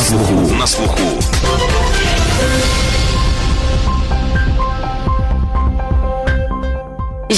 слуху. На слуху.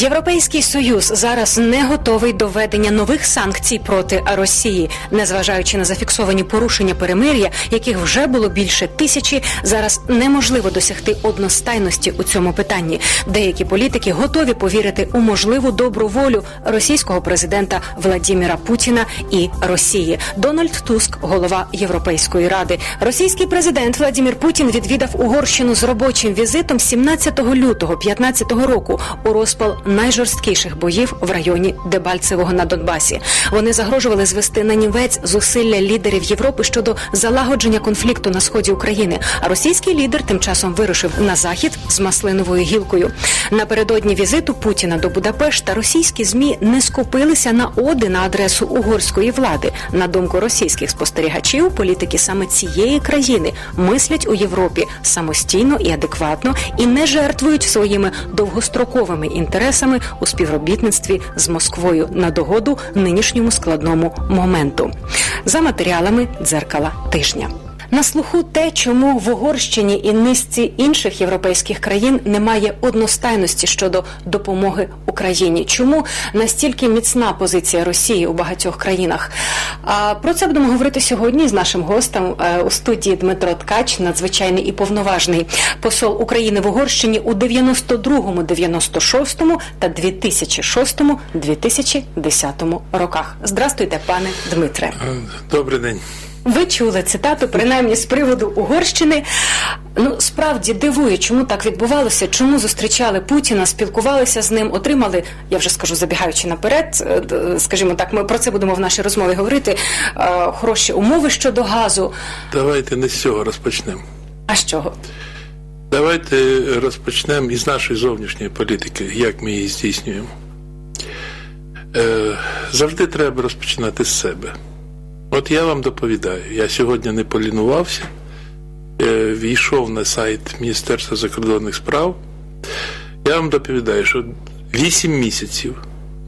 Європейський союз зараз не готовий до введення нових санкцій проти Росії, незважаючи на зафіксовані порушення перемир'я, яких вже було більше тисячі. Зараз неможливо досягти одностайності у цьому питанні. Деякі політики готові повірити у можливу добру волю російського президента Владіміра Путіна і Росії. Дональд Туск, голова Європейської ради, російський президент Владімір Путін відвідав Угорщину з робочим візитом 17 лютого 15 року у розпал найжорсткіших боїв в районі Дебальцевого на Донбасі. Вони загрожували звести на нівець зусилля лідерів Європи щодо залагодження конфлікту на сході України. А російський лідер тим часом вирушив на захід з маслиновою гілкою. Напередодні візиту Путіна до Будапешта російські змі не скупилися на оди на адресу угорської влади. На думку російських спостерігачів, політики саме цієї країни мислять у Європі самостійно і адекватно і не жертвують своїми довгостроковими інтересами у співробітництві з Москвою на догоду нинішньому складному моменту. За матеріалами дзеркала тижня. На слуху те, чому в Угорщині і низці інших європейських країн немає одностайності щодо допомоги Україні. Чому настільки міцна позиція Росії у багатьох країнах? А про це будемо говорити сьогодні з нашим гостем е, у студії Дмитро Ткач, надзвичайний і повноважний посол України в Угорщині у 92-му, 96-му та 2006-му, 2010 роках. Здрастуйте, пане Дмитре. Добрий день. Ви чули цитату, принаймні з приводу Угорщини. Ну справді дивує, чому так відбувалося, чому зустрічали Путіна, спілкувалися з ним, отримали, я вже скажу, забігаючи наперед, е, скажімо так, ми про це будемо в нашій розмові говорити. е, Хороші умови щодо газу. Давайте не з цього розпочнемо. А з чого? Давайте розпочнемо із нашої зовнішньої політики, як ми її здійснюємо. Е, завжди треба розпочинати з себе. От я вам доповідаю, я сьогодні не полінувався, е, війшов на сайт Міністерства закордонних справ. Я вам доповідаю, що 8 місяців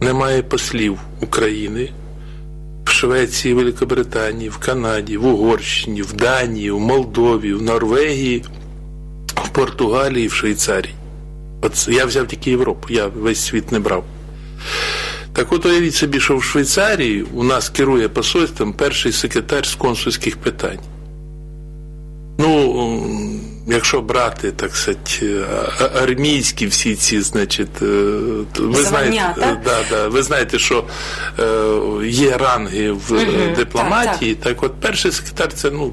немає послів України в Швеції, Великобританії, в Канаді, в Угорщині, в Данії, в Молдові, в Норвегії, в Португалії, в Швейцарії. От я взяв тільки Європу, я весь світ не брав. Так от уявіть собі, що в Швейцарії у нас керує посольством перший секретар з консульських питань. Ну, якщо брати, так сказати, а- армійські всі ці, значить, е, ви знаєте, е, да, да, ви знаєте, що е, є ранги в дипломатії. Так, от перший секретар це, ну,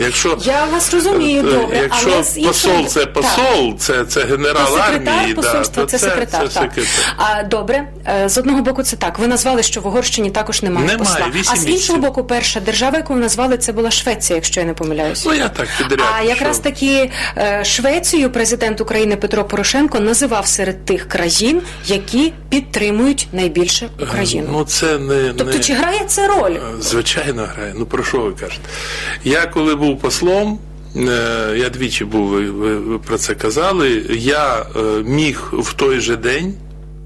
якщо Я вас розумію Е, добре, Якщо але з іншої- посол це Так. посол, це, це генерал То секретар армії, посольства да, то це, секретар. Це так. секретар. А добре, е, з одного боку, це так. Ви назвали, що в Угорщині також немає, Немає, посла. вісім А з іншого боку, перша держава, яку ви назвали, це була Швеція, якщо я не помиляюсь. Ну я так підряд. А якраз таки е, Швецію президент України Петро Порошенко називав серед тих країн, які підтримують найбільше Україну. Ну це не, тобто, не... чи грає це роль? Звичайно грає. Ну про що ви кажете? Я коли був послом, е, я двічі був, ви, про це казали. Я е, міг в той же день.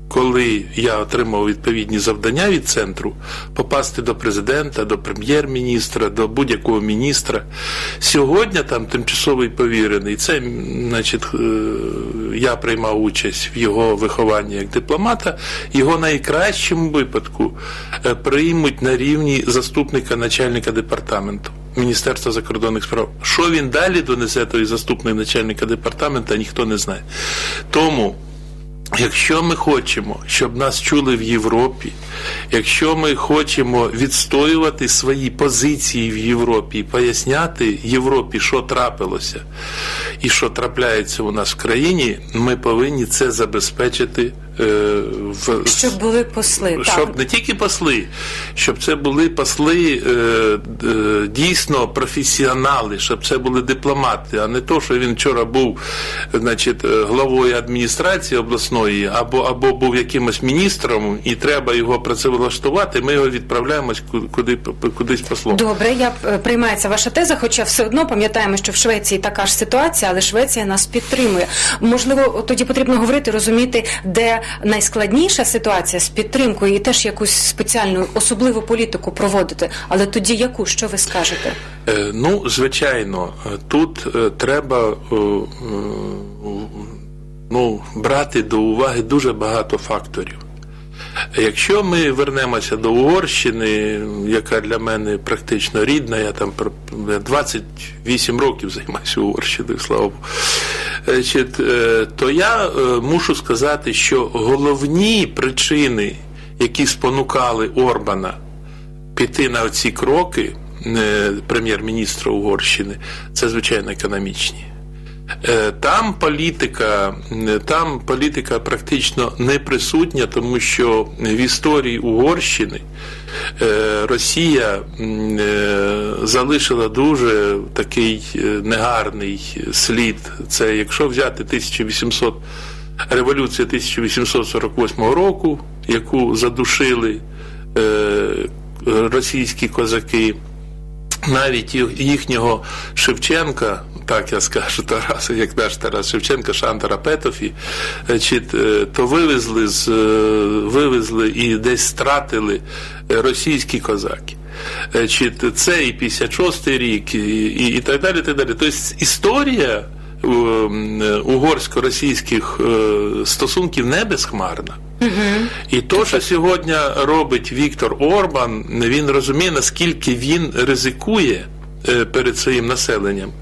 Коли я отримав відповідні завдання від центру, попасти до президента, до прем'єр-міністра, до будь-якого міністра. Сьогодні там тимчасовий повірений. Це, значить, е, я приймав участь в його вихованні як дипломата. Його найкращому випадку е, приймуть на рівні заступника начальника департаменту. Міністерства закордонних справ. Що він далі донесе той заступник начальника департамента, ніхто не знає. Тому Якщо ми хочемо, щоб нас чули в Європі, якщо ми хочемо відстоювати свої позиції в Європі поясняти Європі, що трапилося і що трапляється у нас в країні, ми повинні це забезпечити е, в Щоб були посли. щоб так. не тільки посли, щоб це були посли е, е, дійсно професіонали, щоб це були дипломати, а не то, що він вчора був значить, главою адміністрації обласної, або, або був якимось міністром, і треба його працевлаштувати. Ми його відправляємо куди, кудись послом. Добре, я приймається ваша теза, хоча все одно пам'ятаємо, що в Швеції така ж ситуація. Відбудеться, але Швеція нас підтримує. Можливо, тоді потрібно говорити, розуміти, де найскладніша ситуація з підтримкою, і теж якусь спеціальну особливу політику проводити. Але тоді яку що ви скажете? Е, Ну, звичайно, е, тут е, треба ну, брати до уваги дуже багато факторів. Якщо ми вернемося до Угорщини, яка для мене практично рідна, я там пр- 28 років займаюся Угорщиною, слава Богу. Е, то я е, мушу сказати, що головні причини, які спонукали Орбана піти на ці кроки е, прем'єр-міністра Угорщини, це звичайно економічні. Е, Там політика, е, там політика практично не присутня, тому що в історії Угорщини е, Росія залишила дуже такий негарний слід. Це якщо взяти 1800 революція 1848 року, яку задушили російські козаки навіть їхнього Шевченка, так я скажу Тараса, як наш Тарас Шевченка, Шантара Петофі, е, то вивезли з е, вивезли і десь стратили е, російські козаки. Значить, це і 56-й рік, і, і, і так далі. Так далі. Тобто історія угорсько-російських стосунків не безхмарна. І то, що сьогодні робить Віктор Орбан, він розуміє, наскільки він ризикує перед своїм населенням.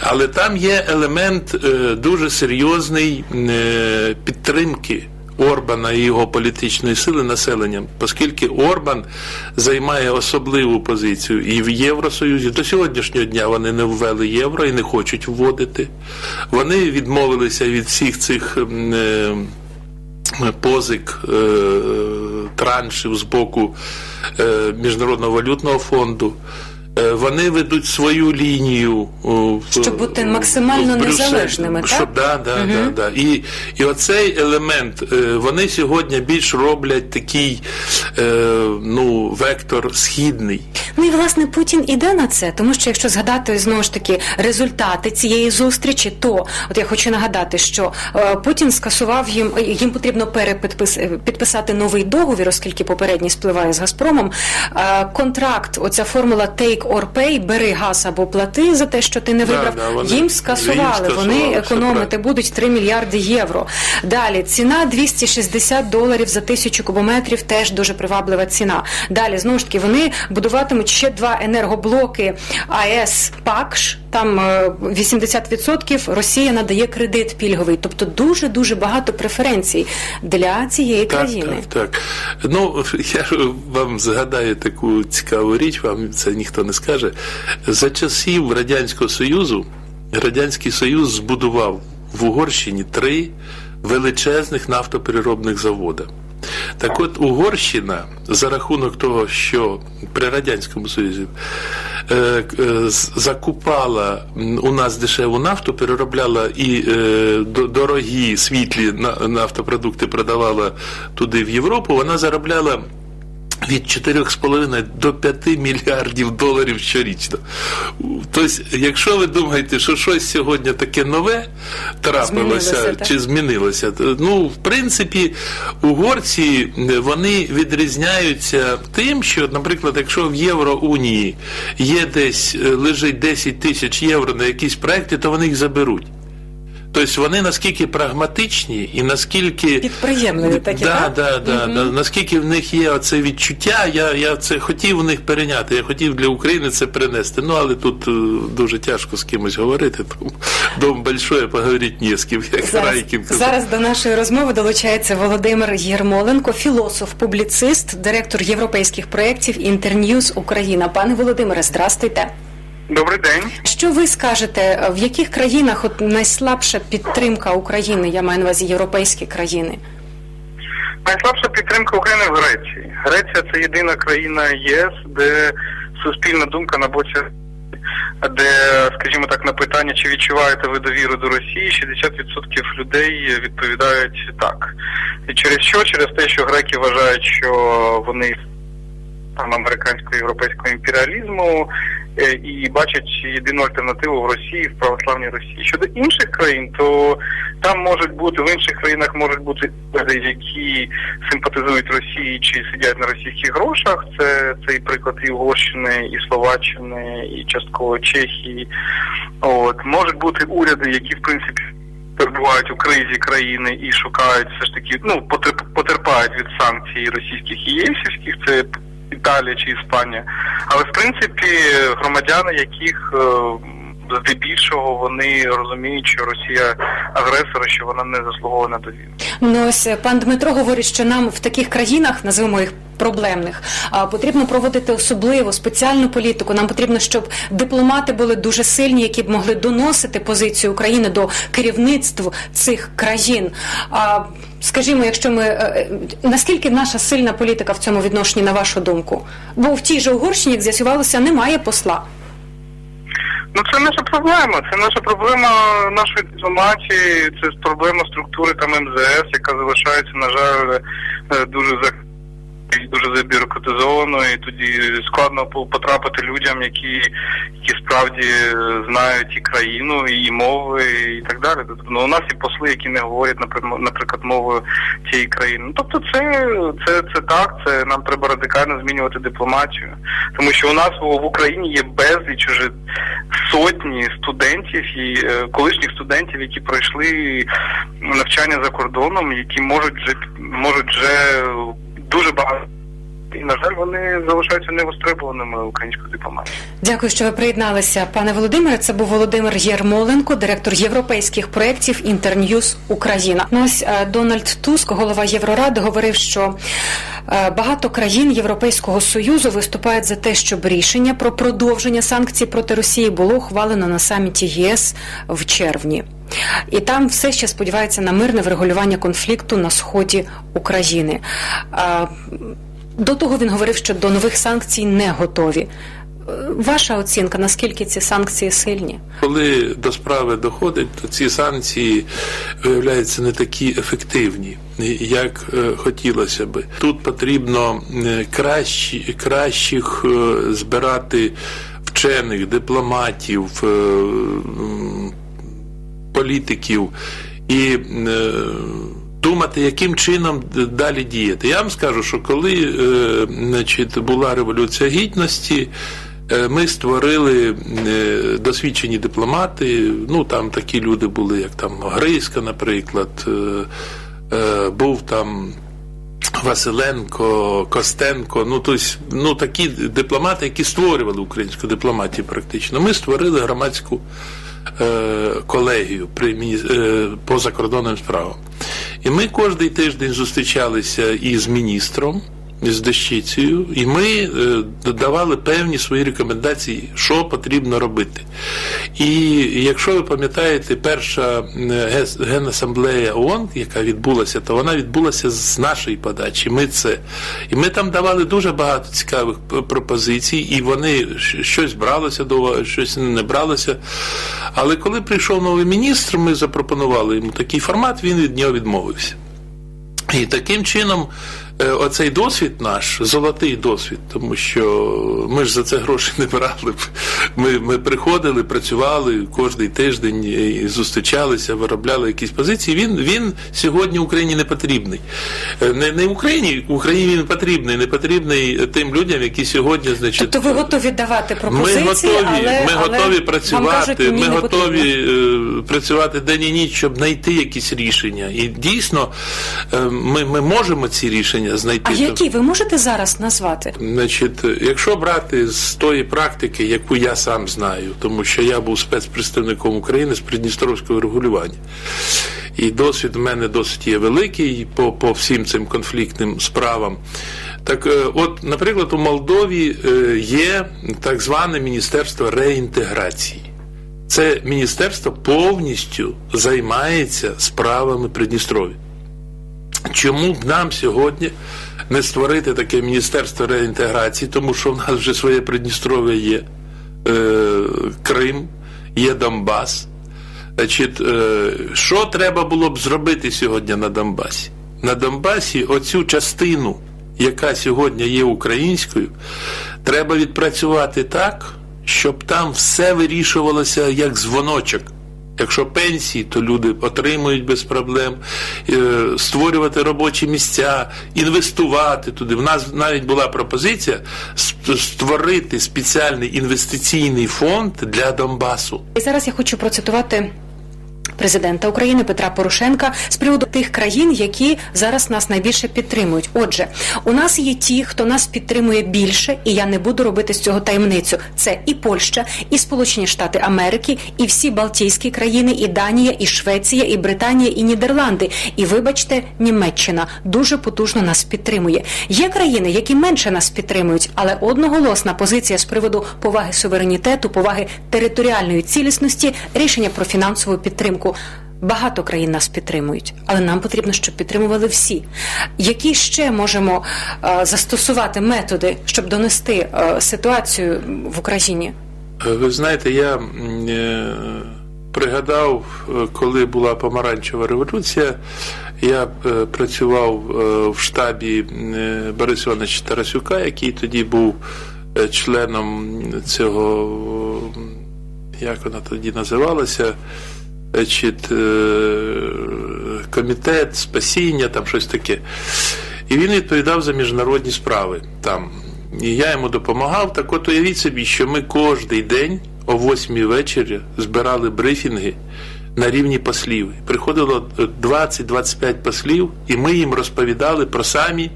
Але там є елемент е, дуже серйозний е, підтримки. Орбана і його політичної сили населенням, оскільки Орбан займає особливу позицію і в Євросоюзі. До сьогоднішнього дня вони не ввели євро і не хочуть вводити. Вони відмовилися від всіх цих е, позик е, траншів з боку е, Міжнародного валютного фонду. Е, Вони ведуть свою лінію, Щоб бути максимально незалежними, так? Щоб, да, да, да, да. І, і оцей елемент, е, вони сьогодні більш роблять такий е, ну, вектор східний. Ну і власне Путін іде на це, тому що якщо згадати знову ж таки результати цієї зустрічі, то от я хочу нагадати, що е, Путін скасував їм, їм потрібно перепідпис підписати новий договір, оскільки попередній спливає з Газпромом. Е, контракт, оця формула take pay, бери газ або плати за те, що ти не вибрав. да, вони- їм їм скасували. Їм Вони економити будуть 3 мільярди євро. Далі ціна 260 доларів за тисячу кубометрів, теж дуже приваблива ціна. Далі знову ж таки вони будуватимуть ще два енергоблоки АЕС ПАКШ. Там е, 80% Росія надає кредит пільговий, тобто дуже дуже багато преференцій для цієї Так, країни. так, так. Ну, я вам згадаю таку цікаву річ, вам це ніхто не скаже. За часів Радянського Союзу Радянський Союз збудував в Угорщині три величезних нафтопереробних заводи. Так от Угорщина за рахунок того, що при Радянському Союзі е, е, закупала у нас дешеву нафту, переробляла і е, до- дорогі світлі на- нафтопродукти продавала туди в Європу, вона заробляла. Від 4,5 до 5 мільярдів доларів щорічно. Тобто, якщо ви думаєте, що щось сьогодні таке нове трапилося Змінилося, так? чи змінилося, то, ну, в принципі, угорці вони відрізняються тим, що, наприклад, якщо в Євроунії є десь лежить 10 тисяч євро на якісь проекти, то вони їх заберуть. Тобто вони наскільки прагматичні і наскільки Підприємливі такі, да, так? да, да, да. наскільки в них є оце відчуття, я, я це хотів у них перейняти, я хотів для України це принести. Ну але тут е, дуже тяжко з кимось говорити. Тому дом большой, поговорити не з ким, як Зараз, Райкін казав. зараз до нашої розмови долучається Володимир Єрмоленко, філософ, публіцист, директор європейських проєктів Інтерньюз Україна. Пане Володимире, здрастуйте. Добрий день. Що ви скажете, в яких країнах от найслабша підтримка України? Я маю на увазі європейські країни. Найслабша підтримка України в Греції. Греція це єдина країна ЄС, де суспільна думка на боці, де, скажімо так, на питання, чи відчуваєте ви довіру до Росії, 60% людей відповідають так. І через що? Через те, що греки вважають, що вони там американського європейського імперіалізму, е, і бачать єдину альтернативу в Росії, в православній Росії. Щодо інших країн, то там можуть бути в інших країнах можуть бути люди, які симпатизують Росії чи сидять на російських грошах. Це цей приклад і Угорщини, і Словаччини, і частково Чехії. От можуть бути уряди, які в принципі перебувають у кризі країни і шукають все ж таки, ну потерп- потерпають від санкцій російських і єсівських, це Італія чи Іспанія. Але в принципі громадяни, яких е, здебільшого вони розуміють, що Росія агресор, що вона не заслуговує на довіру. Ну ось е, пан Дмитро говорить, що нам в таких країнах, називаємо їх проблемних, потрібно проводити особливу спеціальну політику. Нам потрібно, щоб дипломати були дуже сильні, які б могли доносити позицію України до керівництв цих країн. А скажімо, якщо ми е, е, наскільки наша сильна політика в цьому відношенні, на вашу думку? Бо в тій же Угорщині, як з'ясувалося, немає посла. Ну це наша проблема. Це наша проблема нашої дипломатії, це проблема структури там МЗС, яка залишається, на жаль, е, дуже за дуже забюрократизованою, і тоді складно по- потрапити людям, які, які справді знають і країну, і мови, і так далі. Тобто, ну, у нас є посли, які не говорять, наприклад, мовою цієї країни. Ну, тобто, це, це, це так, це нам треба радикально змінювати дипломатію. Тому що у нас в Україні є безліч уже сотні студентів і е, колишніх студентів, які пройшли навчання за кордоном, які можуть вже можуть вже дуже багато. І, на жаль, вони залишаються невостребованими українською дипломатією. Дякую, що ви приєдналися, пане Володимире. Це був Володимир Єрмоленко, директор європейських проєктів Інтерньюз Україна. Ну ось е, Дональд Туск, голова Євроради, говорив, що е, багато країн Європейського союзу виступають за те, щоб рішення про продовження санкцій проти Росії було ухвалено на саміті ЄС в червні. І там все ще сподівається на мирне врегулювання конфлікту на сході України. До того він говорив, що до нових санкцій не готові. Е, Ваша оцінка, наскільки ці санкції сильні? Коли до справи доходить, то ці санкції виявляються не такі ефективні, як е, хотілося би. Тут потрібно е, кращі, кращих збирати вчених, дипломатів, політиків і е, думати, яким чином далі діяти. Я вам скажу, що коли е, значить, була революція гідності. Е, Ми створили е, досвідчені дипломати. Ну там такі люди були, як там Грийська, наприклад, е, був там Василенко, Костенко. Ну тобто, ну такі дипломати, які створювали українську дипломатію, практично. Ми створили громадську е, колегію при е, по закордонним справам. І ми кожен тиждень зустрічалися із міністром з дещицею, і ми е, давали певні свої рекомендації, що потрібно робити. І якщо ви пам'ятаєте, перша е, генасамблея ООН, яка відбулася, то вона відбулася з нашої подачі. Ми це. І ми там давали дуже багато цікавих пропозицій, і вони щось бралося до уваги, щось не бралося. Але коли прийшов новий міністр, ми запропонували йому такий формат, він від нього відмовився. І таким чином, оцей досвід наш, золотий досвід, тому що ми ж за це гроші не брали. б. Ми, ми приходили, працювали кожен тиждень, і зустрічалися, виробляли якісь позиції. Він, він сьогодні Україні не потрібний. Е, Не, не Україні, Україні він потрібний, не потрібний тим людям, які сьогодні, значить, Тобто ви готові давати пропозиції, ми готові, але, ми але готові працювати. кажуть, ні, ми готові потрібно. е, працювати день і ніч, щоб знайти якісь рішення. І дійсно, е, ми, ми можемо ці рішення знайти. А які ви можете зараз назвати? Значить, якщо брати з тої практики, яку я сам знаю, тому що я був спецпредставником України з придністровського регулювання. І досвід в мене досить є великий по, по всім цим конфліктним справам. Так, е, от, наприклад, у Молдові е, є так зване Міністерство реінтеграції. Це міністерство повністю займається справами Придністров'я. Чому б нам сьогодні не створити таке міністерство реінтеграції, тому що в нас вже своє Придністров'я є, е, Крим, є Донбас. Значить, е, що треба було б зробити сьогодні на Донбасі? На Донбасі оцю частину, яка сьогодні є українською, треба відпрацювати так, щоб там все вирішувалося як дзвоночок. Якщо пенсії, то люди отримують без проблем, е, створювати робочі місця, інвестувати туди. В нас навіть була пропозиція створити спеціальний інвестиційний фонд для Донбасу. І зараз я хочу процитувати. Президента України Петра Порошенка з приводу тих країн, які зараз нас найбільше підтримують. Отже, у нас є ті, хто нас підтримує більше, і я не буду робити з цього таємницю. Це і Польща, і Сполучені Штати Америки, і всі Балтійські країни, і Данія, і Швеція, і Британія, і Нідерланди. І вибачте, Німеччина дуже потужно нас підтримує. Є країни, які менше нас підтримують, але одноголосна позиція з приводу поваги суверенітету, поваги територіальної цілісності, рішення про фінансову підтримку. Багато країн нас підтримують, але нам потрібно, щоб підтримували всі. Які ще можемо е, застосувати методи, щоб донести е, ситуацію в Україні? Е, Ви знаєте, я е, пригадав, е, коли була помаранчева революція, я е, працював е, в штабі е, Бориса Івановича Тарасюка, який тоді був е, членом цього, як вона тоді називалася, значить, е, комітет спасіння, там щось таке. І він відповідав за міжнародні справи там. І я йому допомагав. Так от уявіть собі, що ми кожний день о 8 вечора збирали брифінги на рівні послів. Приходило 20-25 послів, і ми їм розповідали про самі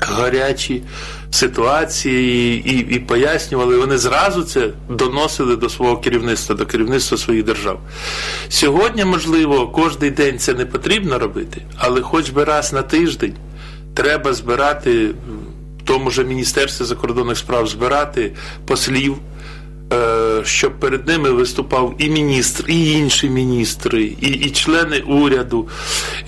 гарячі ситуації і, і пояснювали. Вони зразу це доносили до свого керівництва, до керівництва своїх держав. Сьогодні, можливо, кожен день це не потрібно робити, але хоч би раз на тиждень треба збирати в тому ж Міністерстві закордонних справ збирати послів. Е, Щоб перед ними виступав і міністр, і інші міністри, і, і члени уряду,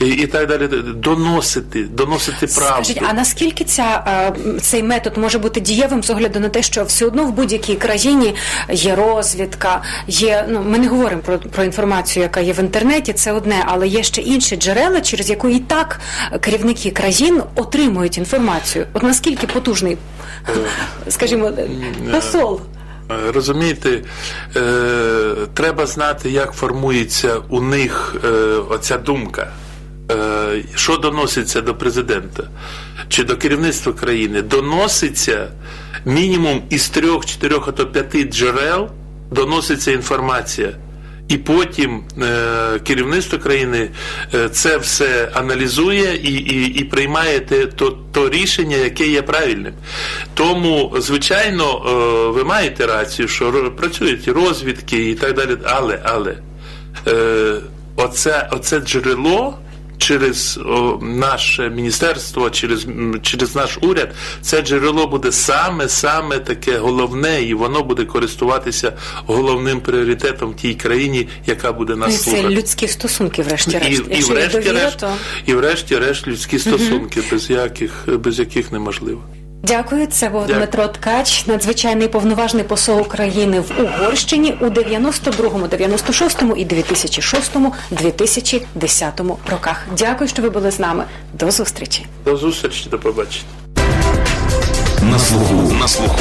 і, і так далі. Доносити, доносити правду. Скажіть, а наскільки ця, е, цей метод може бути дієвим з огляду на те, що все одно в будь-якій країні є розвідка, є ну ми не говоримо про, про інформацію, яка є в інтернеті, це одне, але є ще інші джерела, через яку і так керівники країн отримують інформацію. От наскільки потужний, скажімо, посол. Е, Розумієте, е, треба знати, як формується у них е, оця думка. Що доноситься до президента чи до керівництва країни? Доноситься мінімум із трьох, чотирьох, а то п'яти джерел доноситься інформація. І потім е, керівництво країни е, це все аналізує і, і, і приймає те, то, то рішення, яке є правильним. Тому, звичайно, е, ви маєте рацію, що працюють розвідки і так далі. Але, але оце, оце джерело через о, наше міністерство, через, через наш уряд, це джерело буде саме саме таке головне, і воно буде користуватися головним пріоритетом тій країні, яка буде нас слухати. це людські стосунки, врешті-решт. І, врешті-решт, то і врешті-решт людські стосунки, без яких без яких неможливо. Дякую. Це був Дякую. Дмитро Ткач, надзвичайний повноважний посол України в Угорщині у 92-му, 96-му і 2006-му, 2010 роках. Дякую, що ви були з нами. До зустрічі. До зустрічі, до побачення. На слуху. На слуху.